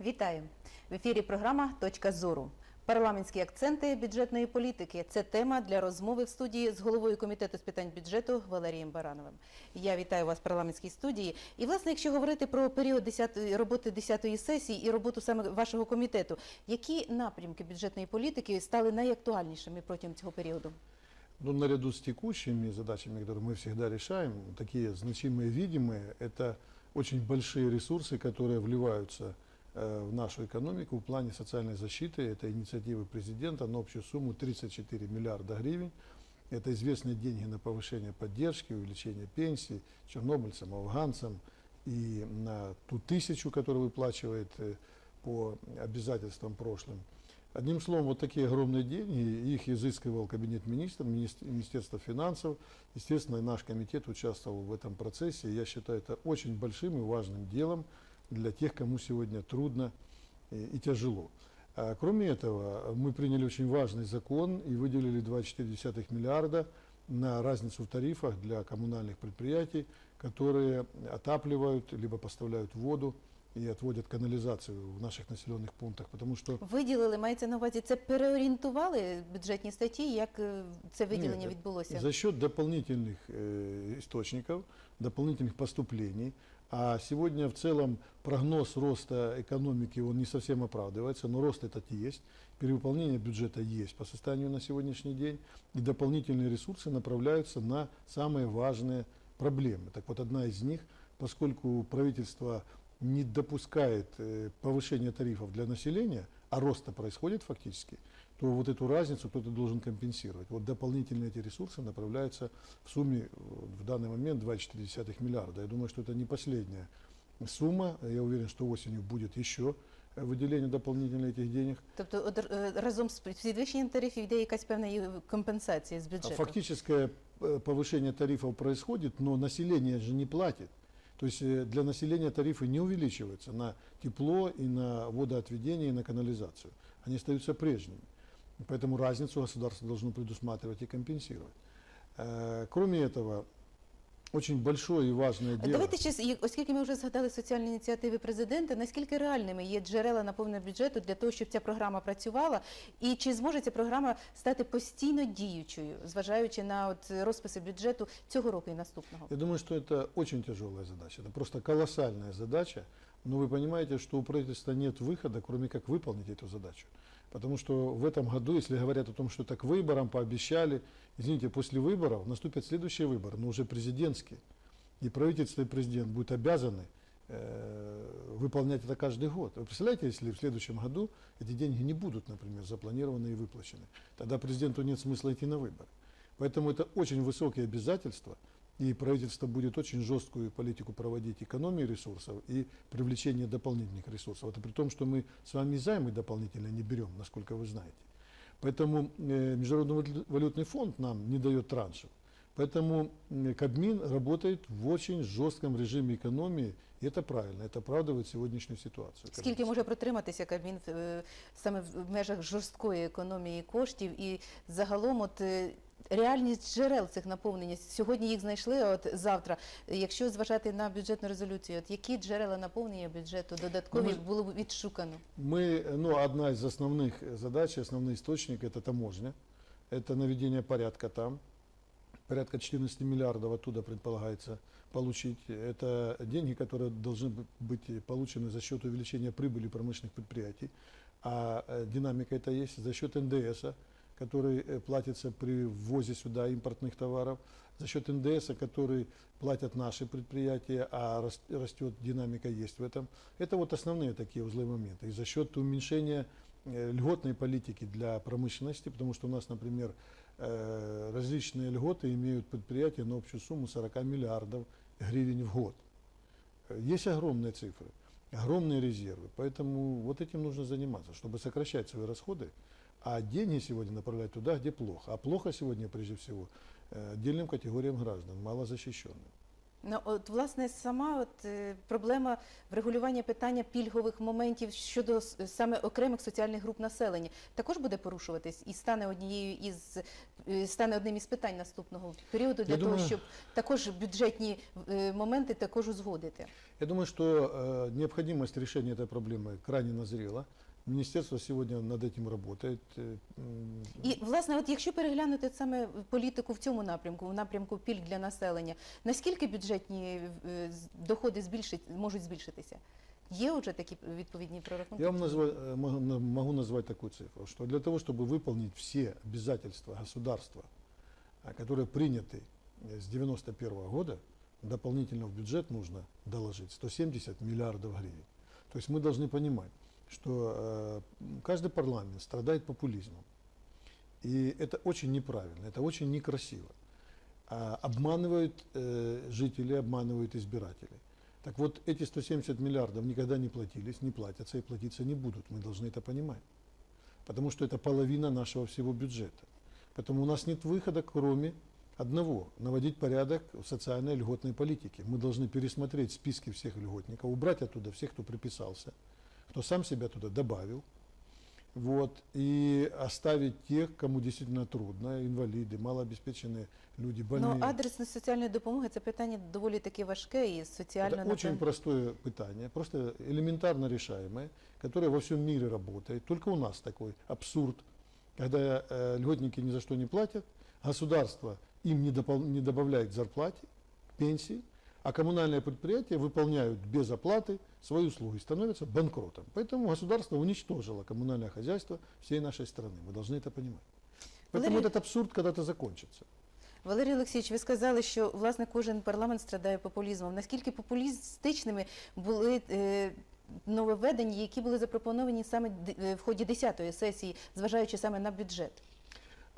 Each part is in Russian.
Вітаю в ефірі. Програма Точка зору. Парламентські акценти бюджетної політики це тема для розмови в студії з головою комітету з питань бюджету Валерієм Барановим. Я вітаю вас в парламентській студії. І власне, якщо говорити про період 10-ї роботи 10-ї сесії і роботу саме вашого комітету, які напрямки бюджетної політики стали найактуальнішими протягом цього періоду? Ну, наряду с текущими задачами, которые мы всегда решаем, такие значимые, видимые, это очень большие ресурсы, которые вливаются э, В нашу экономику в плане социальной защиты. Это инициативы президента на общую сумму 34 миллиарда гривен. Это известные деньги на повышение поддержки, увеличение пенсий чернобыльцам, афганцам и на ту тысячу, которую выплачивает э, по обязательствам прошлым. Одним словом, вот такие огромные деньги, их изыскивал Кабинет министров, Министр- Министерство финансов. Естественно, наш комитет участвовал в этом процессе. Я считаю это очень большим и важным делом для тех, кому сегодня трудно и, и тяжело. А, Кроме этого, мы приняли очень важный закон и выделили 2,4 миллиарда на разницу в тарифах для коммунальных предприятий, которые отапливают либо поставляют воду и отводят канализацию в наших населенных пунктах, потому что Виділили, мається на увазі, це переорієнтували бюджетні статті, як е, це виділення Нет, відбулося? За счет дополнительных э, источников, дополнительных поступлений. а сегодня в целом прогноз роста экономики, он не совсем оправдывается, но рост этот есть. Перевыполнение бюджета есть по состоянию на сегодняшний день. И дополнительные ресурсы направляются на самые важные проблемы. Так вот, одна из них, поскольку правительство не допускает э, повышения тарифов для населения, а роста происходит фактически, то вот эту разницу кто-то должен компенсировать. Вот дополнительные эти ресурсы направляются в сумме э, в данный момент 2,4 миллиарда. Я думаю, что это не последняя сумма. Я уверен, что осенью будет еще э, выделение дополнительно этих денег. Тобто од- е, разом з підвищенням тарифів йде якась певна і компенсація з А бюджету? Фактическое э, повышение тарифов происходит, но население же не платит. То есть э, для населения тарифы не увеличиваются на тепло и на водоотведение и на канализацию. Они остаются прежними. Поэтому разницу государство должно предусматривать и компенсировать. Э, Кроме этого, очень большое и важное дело. Давайте ще, оскільки ми вже згадали соціальні ініціативи президента, наскільки реальними є джерела наповнення бюджету для того, щоб ця програма працювала, і чи зможе ця програма стати постійно діючою, зважаючи на от розписи бюджету цього року і наступного? Я думаю, що це очень тяжела задача. Це просто колосальна задача. Но вы понимаете, что у правительства нет выхода, кроме как выполнить эту задачу. Потому что в этом году, если говорят о том, что так выборам пообещали, извините, после выборов наступят следующие выборы, но уже президентские. И правительство и президент будут обязаны э, выполнять это каждый год. Вы представляете, если в следующем году эти деньги не будут, например, запланированы и выплачены, тогда президенту нет смысла идти на выборы. Поэтому это очень высокие обязательства, и правительство будет очень жесткую политику проводить экономии ресурсов и привлечение дополнительных ресурсов. Это при том, что мы с вами займы дополнительно не берем, насколько вы знаете. Поэтому э, Международный валю- валютный фонд нам не дает траншев. Поэтому м, Кабмин работает в очень жестком режиме экономии, и это правильно, это оправдывает сегодняшнюю ситуацию. Скільки може протриматися Кабмін е, саме в межах жорсткої економії коштів і загалом от е, реальність джерел цих наповнення? Сьогодні їх знайшли, а от завтра, е, якщо зважати на бюджетну резолюцію, от які джерела наповнення бюджету додаткові Ну, ми ж- було б відшукано? Мы, ну, одна из основных задач, основной источник это таможня, это наведение порядка там. Порядка 14 миллиардов оттуда предполагается получить. Это деньги, которые должны бы- быть получены за счет увеличения прибыли промышленных предприятий. А э, динамика это есть за счет НДС, который э, платится при ввозе сюда импортных товаров, за счет НДС, который платят наши предприятия, а рас- растет динамика есть в этом. Это вот основные такие узлы моменты. И за счет уменьшения э, льготной политики для промышленности, потому что у нас, например, э, различные льготы имеют предприятия на общую сумму 40 миллиардов гривен в год. Есть огромные цифры, огромные резервы, поэтому вот этим нужно заниматься, чтобы сокращать свои расходы, а деньги сегодня направлять туда, где плохо. А плохо сегодня, прежде всего, э, отдельным категориям граждан, малозащищенным. Ну, от, власне, сама от, е, проблема врегулювання питання пільгових моментів щодо с- саме окремих соціальних груп населення також буде порушуватись і стане однією із е, стане одним із питань наступного періоду для Я того, думаю- щоб також бюджетні е, моменти також узгодити. Я думаю, что э, необходимость решения этой проблемы крайне назрела. Министерство сегодня над этим работает. Э, м, І власне, от якщо переглянути саме політику в цьому напрямку, в напрямку пільг для населення, наскільки бюджетні е, з- доходи збільшить можуть збільшитися? Є вже такі відповідні прорахунки? Я вам назва- э, могу на- могу назвать такую цифру, что для того, чтобы выполнить все обязательства государства, а, которые приняты э, с 91 года, дополнительно в бюджет нужно доложить 170 миллиардов гривен. То есть мы должны понимать, что э, каждый парламент страдает популизмом. И это очень неправильно, это очень некрасиво. А, обманывают э, жители, обманывают избиратели. Так вот, эти 170 миллиардов никогда не платились, не платятся и платиться не будут. Мы должны это понимать. Потому что это половина нашего всего бюджета. Поэтому у нас нет выхода, кроме одного – наводить порядок в социальной льготной политике. Мы должны пересмотреть списки всех льготников, убрать оттуда всех, кто приписался, кто сам себя туда добавил, вот, и оставить тех, кому действительно трудно, инвалиды, малообеспеченные люди, больные. Ну, адресність соціальної допомоги це питання доволі таки важке і соціально Это очень напевно, простое пытание, просто элементарно решаемое, которое во всем мире работает. Только у нас такой абсурд, когда э, льготники ни за что не платят, государство им не, допол- не добавляет к зарплате, пенсии, а коммунальные предприятия выполняют без оплаты свои услуги, становятся банкротом. Поэтому государство уничтожило коммунальное хозяйство всей нашей страны. Мы должны это понимать. Поэтому Валерий- этот абсурд когда-то закончится. Валерій Олексійович, ви сказали, що власне кожен парламент страдає популізмом. Наскільки популістичними були е, нововведення, які були запропоновані саме д- е, в ході 10-ї сесії, зважаючи саме на бюджет?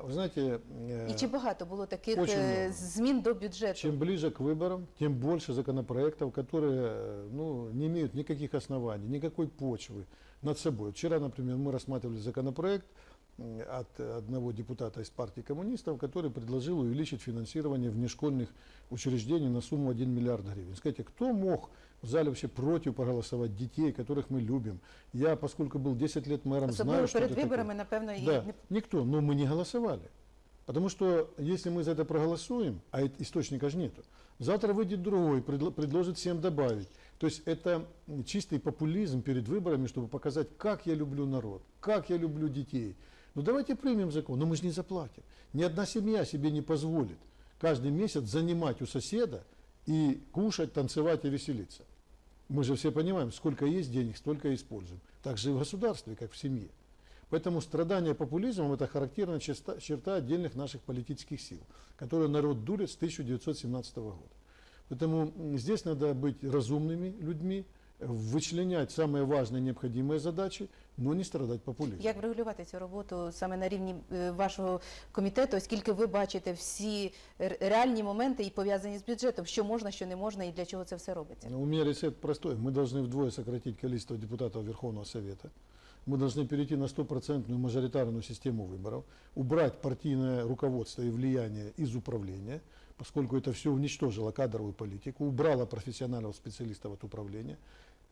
Вы знаете, э, І чи багато було таких очень много. змін до бюджету? Чем ближе к выборам, тем больше законопроектов, которые э, ну, не имеют никаких оснований, никакой почвы над собой. Вчера, например, мы рассматривали законопроект от одного депутата из партии коммунистов, который предложил увеличить финансирование внешкольных учреждений на сумму 1 миллиард гривен. Скажите, кто мог в зале вообще против проголосовать детей, которых мы любим? Я, поскольку был 10 лет мэром, Особливо знаю, что перед это такое. виборами, напевно, і Да, никто, но мы не голосовали. Потому что если мы за это проголосуем, а источника же нету, завтра выйдет другой, предло- предложит всем добавить. То есть это чистый популизм перед выборами, чтобы показать, как я люблю народ, как я люблю детей. Ну давайте примем закон, но мы же не заплатим. Ни одна семья себе не позволит каждый месяц занимать у соседа и кушать, танцевать и веселиться. Мы же все понимаем, сколько есть денег, столько и используем. Так же и в государстве, как в семье. Поэтому страдание популизмом – это характерная черта, черта отдельных наших политических сил, которые народ дурит с 1917 года. Поэтому здесь надо быть разумными людьми, э, вычленять самые важные необходимые задачи, но не страдать популизмом. Як врегулювати цю роботу саме на рівні е, вашого комітету, оскільки ви бачите всі ре- реальні моменти і пов'язані з бюджетом, що можна, що не можна, і для чого це все робиться? Ну, У меня рецепт простой. Мы должны вдвое сократить количество депутатов Верховного Совета. Мы должны перейти на стопроцентную мажоритарную систему выборов, убрать партийное руководство и влияние из управления, поскольку это все уничтожило кадровую политику, убрало профессионалов, специалистов от управления.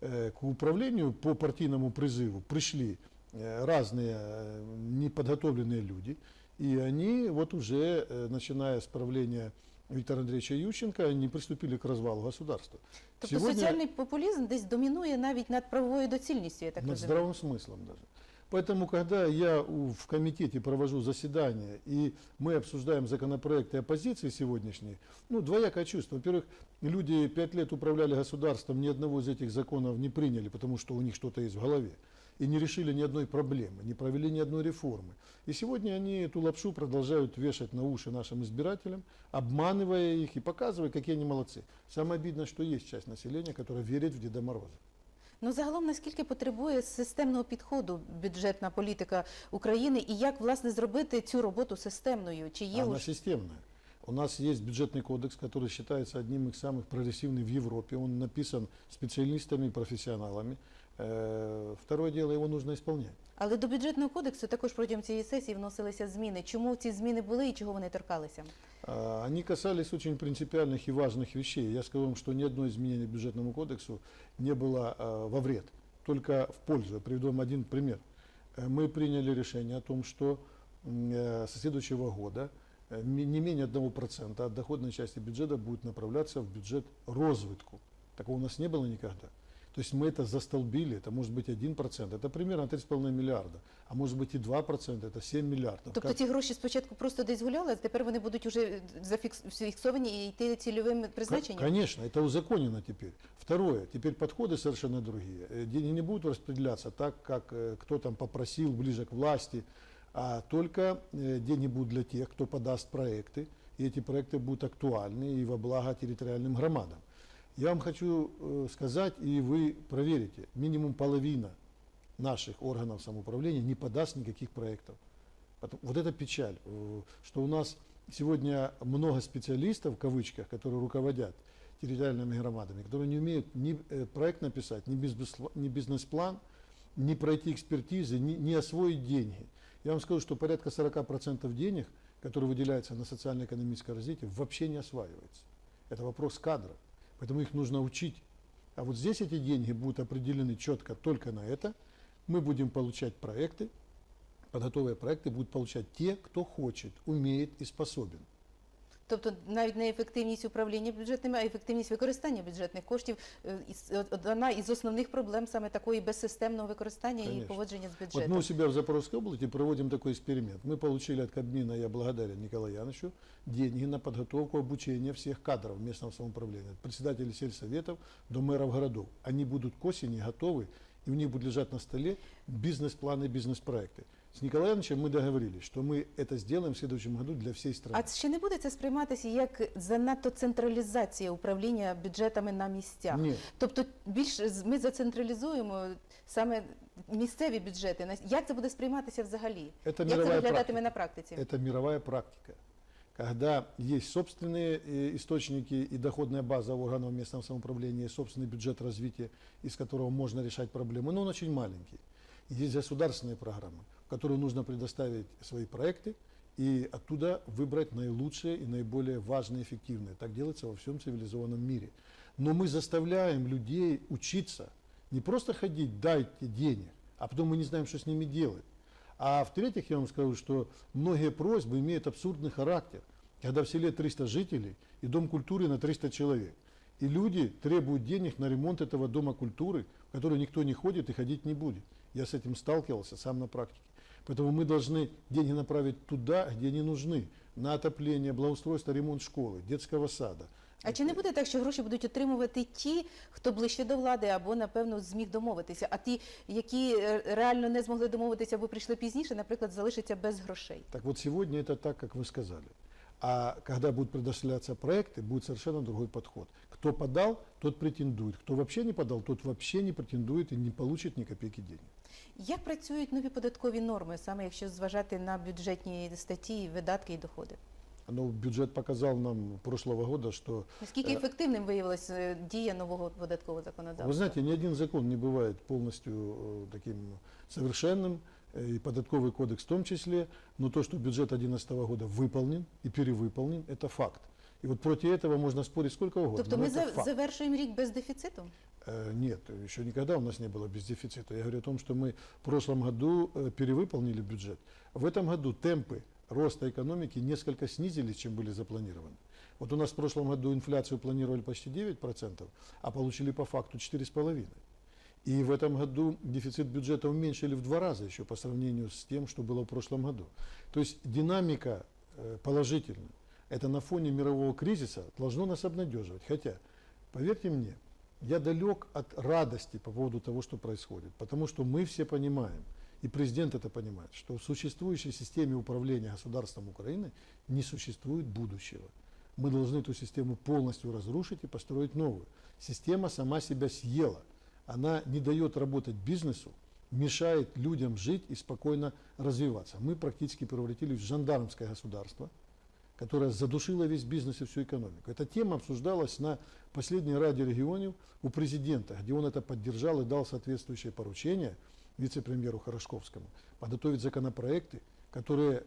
Э, К управлению по партийному призыву пришли э, разные э, неподготовленные люди, и они вот уже, э, начиная с правления Виктора Андреевича Ющенко, они приступили к развалу государства. Тобто соціальний популізм десь домінує навіть над правовою доцільністю, я так над розумію. здравым смыслом даже. Поэтому, когда я в комитете провожу заседания, и мы обсуждаем законопроекты оппозиции сегодняшней, ну, двоякое чувство. Во-первых, люди пять лет управляли государством, ни одного из этих законов не приняли, потому что у них что-то есть в голове. И не решили ни одной проблемы, не провели ни одной реформы. И сегодня они эту лапшу продолжают вешать на уши нашим избирателям, обманывая их и показывая, какие они молодцы. Самое обидное, что есть часть населения, которая верит в Деда Мороза. Ну загалом наскільки потребує системного підходу бюджетна політика України, і як власне зробити цю роботу системною? Чи є Она уж системная. У нас есть бюджетный кодекс, который считается одним из самых прогрессивных в Европе. Он написан специалистами и профессионалами. Э, Второе дело, его нужно исполнять. але до бюджетного кодексу також протягом цієї сесії вносилися зміни. Чому ці зміни були і чого вони торкалися? А, Они касались очень принципиальных и важных вещей. Я скажу вам, что ни одно изменение к бюджетному кодексу не было а, во вред, только в пользу. Я приведу вам один пример. Э, Мы приняли решение о том, что м, э, со следующего года э, ми- не менее 1% от доходной части бюджета будет направляться в бюджет розвитку. Такого у нас не было никогда. То есть мы это застолбили, это может быть 1%, это примерно 3,5 миллиарда, а может быть и 2%, это 7 миллиардов. Тобто Как- ці гроші спочатку просто десь гуляли, а тепер вони будуть уже зафіксовані і йти цільовим Ко- призначенням? Конечно, это узаконено теперь. Второе, теперь подходы совершенно другие. Э, Деньги не будут распределяться так, как э, кто там попросил ближе к власти, а только э, деньги будут для тех, кто подаст проекты, и эти проекты будут актуальны и во благо территориальным громадам. Я вам хочу э, сказать, и вы проверите, минимум половина наших органов самоуправления не подаст никаких проектов. Вот это печаль, э, что у нас сегодня много специалистов, в кавычках, которые руководят территориальными громадами, которые не умеют ни э, проект написать, ни, бизнес- ни бизнес-план, ни пройти экспертизы, ни освоить деньги. Я вам скажу, что порядка 40% денег, которые выделяются на социально-экономическое развитие, вообще не осваивается. Это вопрос кадров. Поэтому их нужно учить. А вот здесь эти деньги будут определены четко только на это. Мы будем получать проекты, подготовые проекты будут получать те, кто хочет, умеет и способен. Тобто навіть не ефективність управління бюджетними, а ефективність використання бюджетних коштів е, із- од- одна із основних проблем саме такої безсистемного використання і Конечно. поводження з Вот мы бюджетом. у себя в Запорожской области проводим такой эксперимент. Мы получили от Кабмина, я благодарен Николаю Яновичу, деньги на подготовку обучения всех кадров местного самоуправления, от председателей сельсоветов до мэров городов. Они будут к осени готовы, и у них будут лежать на столе бизнес-планы, бизнес-проекты. С Николаем Яновичем мы договорились, что мы это сделаем в следующем году для всей страны. А чи не буде це сприйматися як занадто централізація управління бюджетами на місцях? Нет. Тобто більш з- ми зацентралізуємо саме місцеві бюджети. На- Як це буде сприйматися взагалі? Это Як це мировая виглядатиме практика. на практиці? Это мировая практика. Когда есть собственные э, источники и доходная база органов местного самоуправления, и собственный бюджет развития, из которого можно решать проблемы, но он очень маленький. Есть государственные программы, В которые нужно предоставить свои проекты и оттуда выбрать наилучшие и наиболее важные, эффективные. Так делается во всем цивилизованном мире. Но мы заставляем людей учиться, не просто ходить, дайте денег, а потом мы не знаем, что с ними делать. А в-третьих, я вам скажу, что многие просьбы имеют абсурдный характер. Когда в селе 300 жителей и дом культуры на 300 человек. И люди требуют денег на ремонт этого дома культуры, в который никто не ходит и ходить не будет. Я с этим сталкивался сам на практике. Поэтому мы должны деньги направить туда, где они нужны. На отопление, благоустройство, ремонт школы, детского сада. А чи не буде так, що гроші будуть отримувати ті, хто ближче до влади або напевно зміг домовитися, а ті, які е, реально не змогли домовитися або прийшли пізніше, наприклад, залишаться без грошей? Так вот сегодня это так, как вы сказали. А когда будут предоставляться проекты, будет совершенно другой подход. Кто подал, тот претендует. Кто вообще не подал, тот вообще не претендует и не получит ни копейки денег. Як працюють нові податкові норми, саме якщо зважати на бюджетні статті, видатки і доходи? Но бюджет показал нам прошлого года, что Наскільки Е, ефективним виявилася е, дія нового податкового законодавства? Вы знаете, ни один закон не бывает полностью э, таким совершенным, э, и податковый кодекс в том числе, но то, что бюджет 2011 года выполнен и перевыполнен, это факт. И вот против этого можно спорить сколько угодно. Тобто но ми это за- факт. завершуємо рік без дефіциту? Э, Нет, еще никогда у нас не было без дефицита. Я говорю о том, что мы в прошлом году э, перевыполнили бюджет. В этом году темпы роста экономики несколько снизились, чем были запланированы. Вот у нас в прошлом году инфляцию планировали почти 9%, а получили по факту 4,5%. И в этом году дефицит бюджета уменьшили в два раза еще по сравнению с тем, что было в прошлом году. То есть динамика э, положительная. Это на фоне мирового кризиса должно нас обнадеживать. Хотя, поверьте мне, я далек от радости по поводу того, что происходит. Потому что мы все понимаем, и президент это понимает, что в существующей системе управления государством Украины не существует будущего. Мы должны эту систему полностью разрушить и построить новую. Система сама себя съела. Она не дает работать бизнесу, мешает людям жить и спокойно развиваться. Мы практически превратились в жандармское государство, которая задушила весь бизнес и всю экономику. Эта тема обсуждалась на последней Раде регионов у президента, где он это поддержал и дал соответствующее поручение вице-премьеру Хорошковскому подготовить законопроекты, которые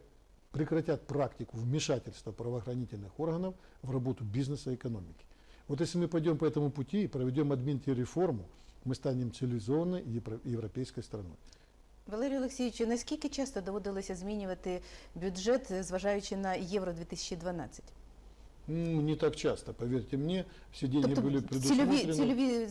прекратят практику вмешательства правоохранительных органов в работу бизнеса и экономики. Вот если мы пойдем по этому пути и проведем админти-реформу, мы станем цивилизованной евро- европейской страной. Валерію Олексійовичу, наскільки часто доводилося змінювати бюджет, е, зважаючи на Євро 2012? М, Не так часто, поверьте мне, все деньги Тобто были цільові, предусмотрены. цільові е,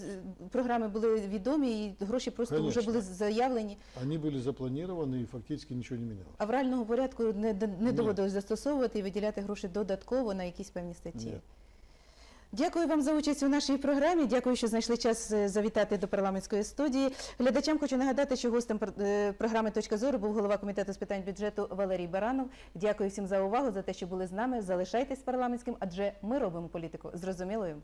програми були відомі і гроші просто вже Конечно. були заявлені, Они были запланированы и фактически ничего не менялось. аврального порядку не, не Ні. доводилось застосовувати і виділяти гроші додатково на якісь певні статті. Ні. Дякую вам за участь у нашій програмі. Дякую, що знайшли час е, завітати до парламентської студії. Глядачам хочу нагадати, що гостем е, програми Точка зору був голова комітету з питань бюджету Валерій Баранов. Дякую всім за увагу, за те, що були з нами. Залишайтесь парламентським, адже ми робимо політику зрозумілою.